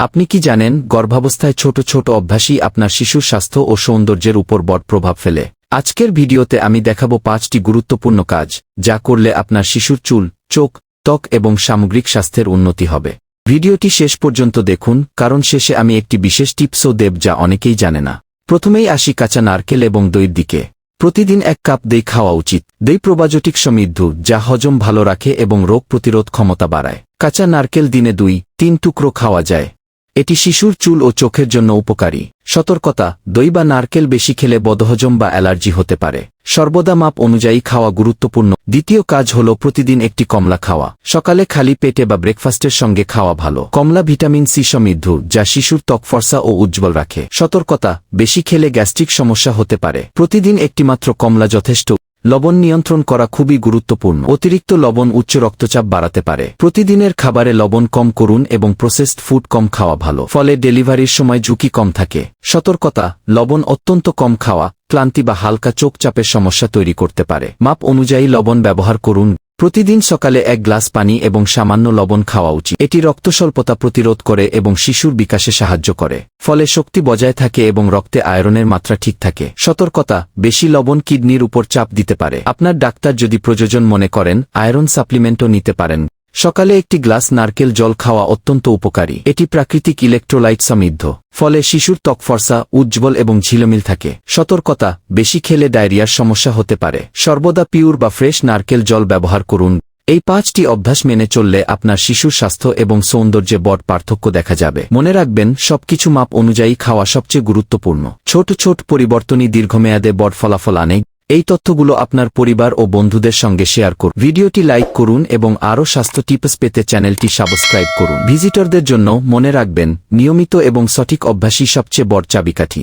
আপনি কি জানেন, গর্ভাবস্থায় ছোট ছোট অভ্যাসই আপনার শিশুর স্বাস্থ্য ও সৌন্দর্যের উপর বট প্রভাব ফেলে। আজকের ভিডিওতে আমি দেখাবো পাঁচটি গুরুত্বপূর্ণ কাজ, যা করলে আপনার শিশুর চুল, চোখ, ত্বক এবং সামগ্রিক স্বাস্থ্যের উন্নতি হবে। ভিডিওটি শেষ পর্যন্ত দেখুন, কারণ শেষে আমি একটি বিশেষ টিপসও দেব যা অনেকেই জানে না। প্রথমেই আসি কাঁচা নারকেল এবং দইয়ের দিকে। প্রতিদিন এক কাপ দই খাওয়া উচিত। দই প্রবাজটিক সমৃদ্ধ, যা হজম ভালো রাখে এবং রোগ প্রতিরোধ ক্ষমতা বাড়ায়। কাঁচা নারকেল দিনে দুই, তিন টুকরো খাওয়া যায়। এটি শিশুর চুল ও চোখের জন্য উপকারী। সতর্কতা, দই বা নারকেল বেশি খেলে বদহজম বা অ্যালার্জি হতে পারে। সর্বদা মাপ অনুযায়ী খাওয়া গুরুত্বপূর্ণ। দ্বিতীয় কাজ হল প্রতিদিন একটি কমলা খাওয়া। সকালে খালি পেটে বা ব্রেকফাস্টের সঙ্গে খাওয়া ভালো। কমলা ভিটামিন সি সমৃদ্ধ, যা শিশুর ত্বক ফর্সা ও উজ্জ্বল রাখে। সতর্কতা, বেশি খেলে গ্যাস্ট্রিক সমস্যা হতে পারে। প্রতিদিন একটিমাত্র কমলা যথেষ্ট লবণ নিয়ন্ত্রণ করা খুবই গুরুত্বপূর্ণ। অতিরিক্ত লবণ উচ্চ রক্তচাপ বাড়াতে পারে। প্রতিদিনের খাবারে লবণ কম করুন এবং প্রসেসড ফুড কম খাওয়া ভালো। ফলে ডেলিভারির সময় ঝুঁকি কম থাকে। সতর্কতা, লবণ অত্যন্ত কম খাওয়া, ক্লান্তি বা হালকা চোখচাপের সমস্যা তৈরি করতে পারে। মাপ অনুযায়ী লবণ ব্যবহার করুন। প্রতিদিন সকালে এক গ্লাস পানি এবং সামান্য লবণ খাওয়া উচিত। এটি রক্তস্বল্পতা প্রতিরোধ করে এবং শিশুর বিকাশে সাহায্য করে, ফলে শক্তি বজায় থাকে এবং রক্তে আয়রনের মাত্রা ঠিক থাকে। সতর্কতা, বেশি লবণ কিডনির উপর চাপ দিতে পারে। আপনার ডাক্তার যদি প্রয়োজন মনে করেন, আয়রন সাপ্লিমেন্টও নিতে পারেন। সকালে একটি গ্লাস নারকেল জল খাওয়া অত্যন্ত উপকারী। এটি প্রাকৃতিক ইলেকট্রোলাইট সমৃদ্ধ। ফলে শিশুর ত্বক ফর্সা, উজ্জ্বল এবং ঝিলমিল থাকে। সতর্কতা, বেশি খেলে ডায়রিয়ার সমস্যা হতে পারে। সর্বদা পিওর বা ফ্রেশ নারকেল জল ব্যবহার করুন। এই পাঁচটি অভ্যাস মেনে চললে আপনার শিশুর স্বাস্থ্য এবং সৌন্দর্যে বড় পার্থক্য দেখা যাবে। মনে রাখবেন, সবকিছু মাপ অনুযায়ী খাওয়া সবচেয়ে গুরুত্বপূর্ণ। ছোট ছোট পরিবর্তনই দীর্ঘমেয়াদে বড় ফলাফল আনে। এই তথ্যগুলো আপনার পরিবার ও বন্ধুদের সঙ্গে শেয়ার করুন। ভিডিওটি লাইক করুন এবং আরও স্বাস্থ্য টিপস পেতে চ্যানেলটি সাবস্ক্রাইব করুন। ভিজিটরদের জন্য মনে রাখবেন, নিয়মিত এবং সঠিক অভ্যাসই সবচেয়ে বড় চাবিকাঠি।